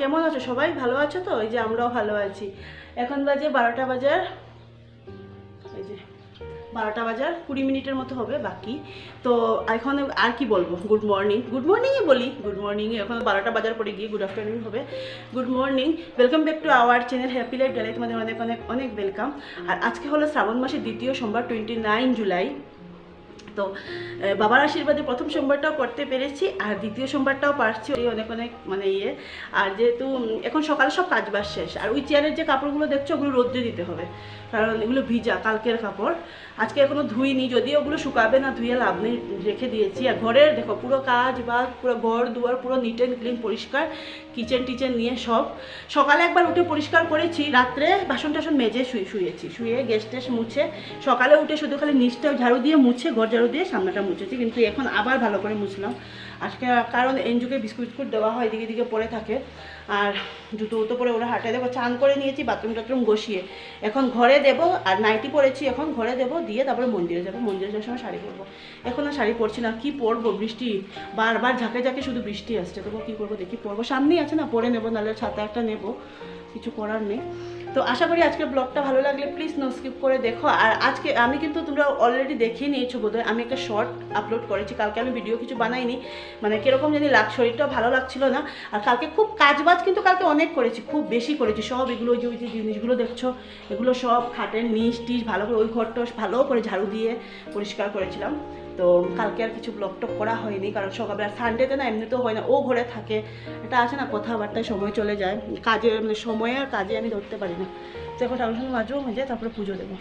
কেমন আছো? সবাই ভালো আছো তো? এই যে আমরাও ভালো আছি। এখন বাজে বারোটা বাজার, এই যে বারোটা বাজার, কুড়ি মিনিটের মতো হবে বাকি। তো এখন আর কি বলব? গুড মর্নিং গুড মর্নিংই বলি। গুড মর্নিং এখন বারোটা বাজার পরে গিয়ে গুড আফটারনুন হবে। Good morning welcome back to our channel happy life daily তোমাদের অনেক অনেক অনেক ওয়েলকাম আর আজকে হলো শ্রাবণ মাসের দ্বিতীয় সোমবার টোয়েন্টি নাইন জুলাই তো বাবার আশীর্বাদে প্রথম সোমবারটাও করতে পেরেছি, আর দ্বিতীয় সোমবারটাও পারছি ওই অনেক অনেক মানে ইয়ে। আর যেহেতু এখন সকালে সব কাজ বাজ শেষ, আর ওই চেয়ারের যে কাপড়গুলো দেখছ ওগুলো রোদ্রে দিতে হবে, কারণ এগুলো ভিজা, কালকের কাপড়। আজকে এখনও ধুইনি, যদিও ওগুলো শুকাবে না, ধুয়ে লাভ নেই, রেখে দিয়েছি। আর ঘরের দেখো, পুরো কাজ বা পুরো ঘর দুয়ার পুরো নিট অ্যান্ড ক্লিন পরিষ্কার কিচেন টিচেন নিয়ে সব। সকালে একবার উঠে পরিষ্কার করেছি, রাত্রে বাসন টাসন মেজে শুয়ে শুয়েছি। শুয়ে গ্যাস ট্যাস মুছে, সকালে উঠে শুধু খালি নিচটা ঝাড়ু দিয়ে মুছে, ঘর দিয়ে সামনেটা মুছেছি, কিন্তু এখন আবার ভালো করে মুছলাম। আজকে, কারণ এনজুকে বিস্কুট বিস্কুট দেওয়া হয়, এদিকে দিকে পরে থাকে। আর জুতো উতো পরে ওরা হাঁটে দেবো চান করে নিয়েছি, বাথরুম টাথরুম বসিয়ে এখন ঘরে দেবো, আর নাইটি পরেছি, এখন ঘরে দেবো, দিয়ে তারপরে মন্দিরে যাব। মন্দিরে যাওয়ার সময় শাড়ি পরবো। এখন আর শাড়ি পরছি না, কি পরবো বৃষ্টি? বারবার ঝাঁকে ঝাঁকে শুধু বৃষ্টি আসছে। তবু কী করব, দেখি পরবো। সামনেই আছে না, পরে নেব, নাহলে ছাতা একটা নেব। কিছু করার নেই। তো আশা করি আজকের ব্লগটা ভালো লাগলে প্লিজ নো স্কিপ করে দেখো। আর আজকে আমি কিন্তু তোমরা অলরেডি দেখিয়ে নিয়েছো বোধহয়, আমি একটা শর্ট আপলোড করেছি, কালকে আমি ভিডিও কিছু বানাইনি। মানে কীরকম জানি লাগ শরীরটাও ভালো লাগছিল না। আর কালকে খুব কাজ বাজ কিন্তু কালকে অনেক করেছি, খুব বেশি করেছি। সব এগুলো যে, ওই যে জিনিসগুলো দেখছ, এগুলো সব খাটের নিচ টিচ ভালো করে, ওই ঘরটা ভালো করে ঝাড়ু দিয়ে পরিষ্কার করেছিলাম। তো কালকে আর কিছু ব্লগ টক করা হয়নি, কারণ সকালবেলা সানডেতে না এমনি তো হয় না, ও ঘরে থাকে এটা আছে না কথাবার্তায় সময় চলে যায়, কাজে মানে সময় আর কাজে আমি ধরতে পারি না। তো এখন ঠাকুর মাজবো মেজে তারপরে পুজো দেবো।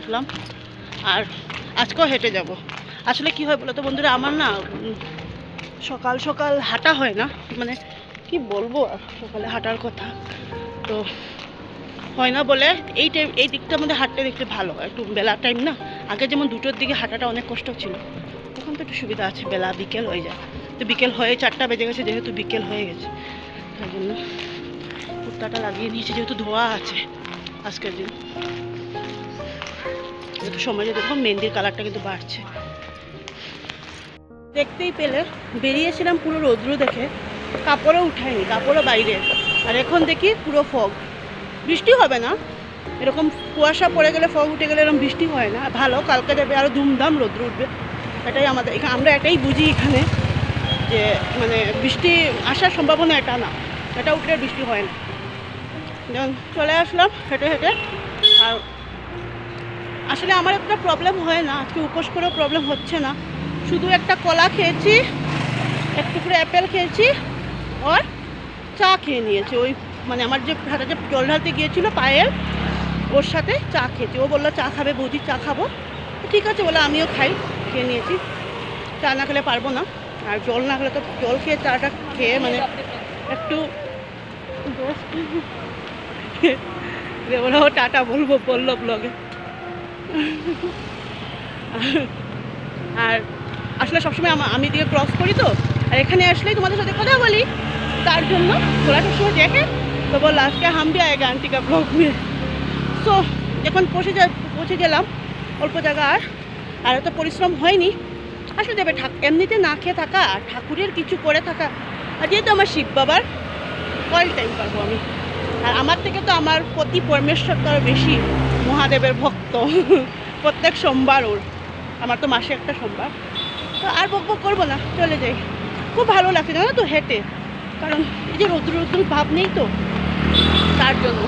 উঠলাম আর আজকেও হেঁটে যাব। আসলে কি হয় বলো তো বন্ধুরা, আমার না সকাল সকাল হাঁটা হয় না মানে কি বলব আর সকালে হাঁটার কথা। তো হয় না বলে এই টাইম, এই দিকটার মধ্যে হাঁটতে দেখতে ভালো, একটু বেলা টাইম না। আগে যেমন দুটোর দিকে হাঁটাটা অনেক কষ্ট ছিল, এখন তো একটু সুবিধা আছে, বেলা বিকেল হয়ে যায়। তো বিকেল হয়ে চারটা বেজে গেছে, যেহেতু বিকেল হয়ে গেছে, তাই জন্য কুর্তাটা লাগিয়ে নিয়েছি, যেহেতু ধোয়া আছে আজকের দিন। যেহেতু সমাজে দেখো, মেহেন্দির কালারটা কিন্তু বাড়ছে। দেখতেই পেলে, বেরিয়েছিলাম পুরো রৌদ্র দেখে, কাপড়ও উঠায়নি, কাপড়ও বাইরে। আর এখন দেখি পুরো ফগ বৃষ্টি হবে না? এরকম কুয়াশা পড়ে গেলে ফগ উঠে গেলে এরকম বৃষ্টি হয় না? ভালো, কালকে দেবে আরও ধুমধাম রৌদ্র উঠবে। এটাই আমাদের এখানে আমরা এটাই বুঝি এখানে, যে মানে বৃষ্টি আসার সম্ভাবনা এটা না। এটা উঠলে বৃষ্টি হয় না। যেমন চলে আসলাম হেঁটে হেঁটে, আর আসলে আমার একটা প্রবলেম হয় না, আজকে উপোস করেও প্রবলেম হচ্ছে না। শুধু একটা কলা খেয়েছি, এক করে অ্যাপেল খেয়েছি আর চা খেয়ে নিয়েছি। ওই মানে আমার যে হাতে যে জল ঢালতে গিয়েছিল পায়েল ওর সাথে চা খেয়েছি। ও বলল, চা খাবে, বৌদি, চা খাব। ঠিক আছে, বলে আমিও খাই, খেয়ে নিয়েছি। চা না খেলে পারব না। আর জল না খেলে তো জল খেয়ে চাটা খেয়ে মানে একটু ওরাও টাটা বলব, বলল ব্লগে আর আসলে সবসময় আমি দিয়ে ক্রস করি তো, আর এখানে আসলে তোমাদের সাথে কথা বলি। তার জন্য তোরা সবসময় দেখে তো বল আজকে হামবি আয় গানটিকা ব্লগ নিয়ে সো যখন পৌঁছে যা পৌঁছে গেলাম, অল্প জায়গা আর আর এত পরিশ্রম হয়নি। আসলে দেবে এমনিতে না খেয়ে থাকা ঠাকুরের কিছু করে থাকা, আর যেহেতু আমার শিব বাবার অল টাইম পারব আমি। আর আমার থেকে তো আমার প্রতি পরমেশ্বর তো বেশি মহাদেবের ভক্ত। প্রত্যেক সোমবার ওর। আমার তো মাসে একটা সোমবার। তো আর বক বক করব না, চলে যাই। খুব ভালো লাগছে, জানো তো হেঁটে। কারণ এই যে রৌদ্র রৌদ্র ভাব নেই তো, তার জন্য।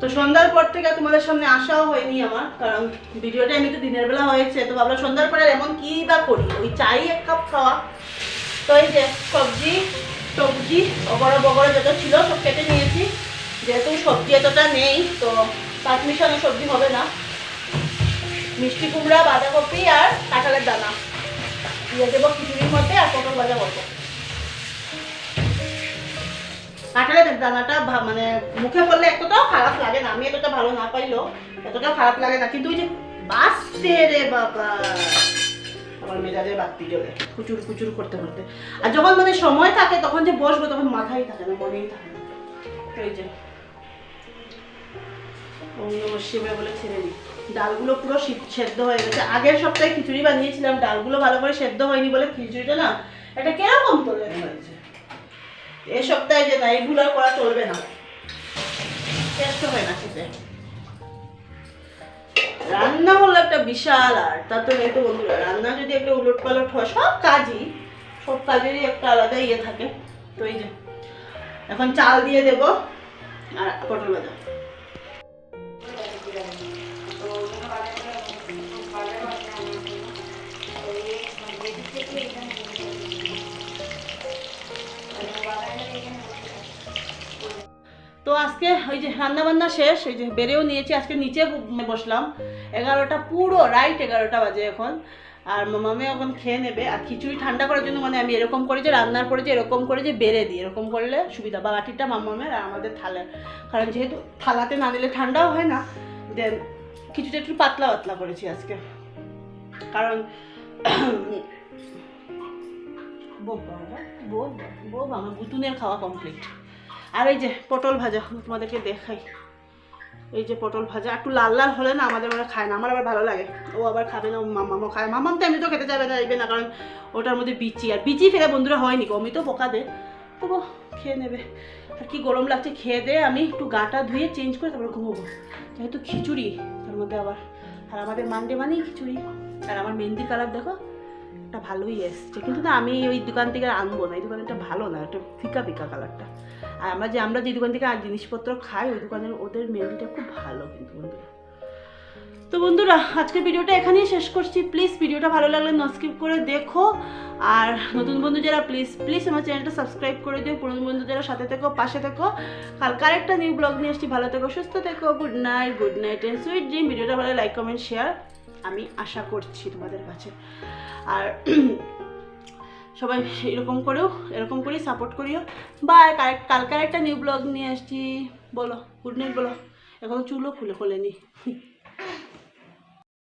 তো সন্ধ্যার পর থেকে তোমাদের সামনে আসাও হয়নি আমার, কারণ ভিডিওটা এমনিতে দিনের বেলা হয়েছে, তো ভাবলাম সন্ধ্যার পরে এমন কি বা করি? ওই চাই এক কাপ খাওয়া। তো এই যে সবজি সবজি বগড়া বগড়া যত ছিল সব কেটে নিয়েছি। যেহেতু সবজি এতটা নেই, তো পাঁচ মিশানো সবজি হবে না। মিষ্টি কুমড়া, বাঁধাকপি আর কাঁঠালের দানা। দিয়ে দেবো খিচুড়ির মধ্যে আর পটল ভাজা করব। কাঁঠালের দানাটা মানে মুখে পড়লে এতটাও খারাপ লাগে না, আমি এতটা ভালো না পাইলেও এতটাও খারাপ লাগে না। কিন্তু ওই যে বাসতে রে বাবা। আমার কুচুর কুচুর করতে করতে। আর যখন মানে সময় থাকে, তখন যে বসবো, তখন থাকে না, মনেই থাকে না। আগের সপ্তাহে খিচুড়ি বানিয়েছিলাম, ডালগুলো ভালো করে সেদ্ধ হয়নি বলে খিচুড়িটা না, এটা কেরকম তোলে হয়েছে? এ সপ্তাহে যে না এগুলো আর করা চলবে না। টেস্ট হয় না খেতে। রান্না হলো একটা বিশাল আর, তা তো নেই তো বন্ধুরা। রান্না যদি একটা উলট পালট হয়, সব কাজই, সব কাজেরই একটা আলাদা ইয়ে থাকে। তো এই যে, এখন চাল দিয়ে দেব আর পটল ভাজা। তো আজকে ওই যে রান্না বান্না শেষ, ওই যে বেড়েও নিয়েছি, আজকে নিচে বসলাম। এগারোটা পুরো রাইট এগারোটা বাজে এখন। আর মামামে এখন খেয়ে নেবে। আর খিচুড়ি ঠান্ডা করার জন্য মানে আমি এরকম করে যে রান্নার পরে যে এরকম করে যে বেড়ে দিই এরকম করলে সুবিধা। বা বাটিটা মামামের আর আমাদের থালা কারণ যেহেতু থালাতে না দিলে ঠান্ডাও হয় না দেন খিচুড়ি একটু পাতলা পাতলা করেছি আজকে। কারণ বাবা, আমার গুতুনের খাওয়া কমপ্লিট আর এই যে পটল ভাজা তোমাদেরকে দেখাই। এই যে পটল ভাজা, একটু লাল লাল হলে না আমাদের ওরা খায় না। আমার আবার ভালো লাগে। ও আবার খাবে না মামামও খায়। মামাম তো এমনি তো খেতে যাবে না যাবে না, কারণ ওটার মধ্যে বিচি। আর বিচি ফেলে বন্ধুরা হয়নি কমই তো পোকা দে। তবু খেয়ে নেবে। আর কি গরম লাগছে, খেয়ে দে। আমি একটু গাটা ধুয়ে চেঞ্জ করে তারপর ঘুমোবো। যেহেতু খিচুড়ি, তার মধ্যে আবার। আর আমাদের মানডে মানেই খিচুড়ি। আর আমার মেহেন্দি কালার দেখো। একটা ভালোই এসছে। কিন্তু না, আমি ওই দোকান থেকে আনব না, এই দোকানটা ভালো না, একটা ফিকা ফিকা কালারটা। আর আমরা যে আমরা যে দোকান থেকে জিনিসপত্র খাই, ওই দোকানের ওদের মেহেন্দিটা খুব ভালো কিন্তু বন্ধুরা। তো বন্ধুরা, আজকের ভিডিওটা এখানেই শেষ করছি। প্লিজ ভিডিওটা ভালো লাগলে নস্কিপ করে দেখো। আর নতুন বন্ধু যারা, প্লিজ প্লিজ আমার চ্যানেলটা সাবস্ক্রাইব করে দিও। পুরনো বন্ধু যারা সাথে থেকো, পাশে থেকো। কালকে আরেকটা নিউ ব্লগ নিয়ে আসছি। ভালো থেকো, সুস্থ থেকো। Good night good night and sweet dream ভিডিওটা ভালো লাইক কমেন্ট শেয়ার আমি আশা করছি তোমাদের কাছে আর সবাই এরকম করেও, এরকম করেই সাপোর্ট করিও। বা কালকার একটা নিউ ব্লগ নিয়ে আসছি। বলো গুড নাইট বলো। এখন চুলও খুলে খোলেনি।